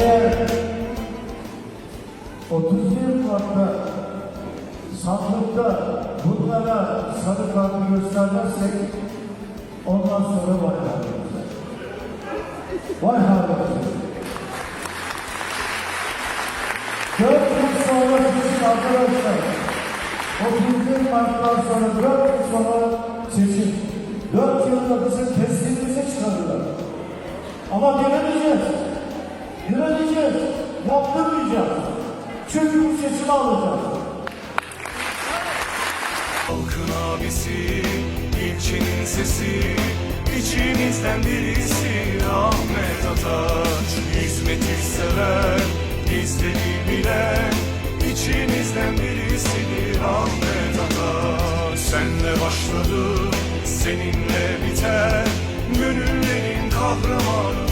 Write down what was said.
eğer 31 Mart'ta sandıkta bunlara sarı kartı göstermezsek ondan sonra vay halimize. Vay halimize. Dört yıl sonra seçim arkadaşlar. 31 Mart'tan sonra dört yıl sonra seçim. Dört yılda bizi teslimimize çıkarırlar. Ama direneceğiz. Bu seçimi alacağız. Halkın abisi, ilçenin sesi, içimizden birisi Ahmet Ataç. Hizmeti sever, bizleri bilen, içimizden birisidir Ahmet Ataç. Senle başladı, seninle biter, gönüllerin kahramanı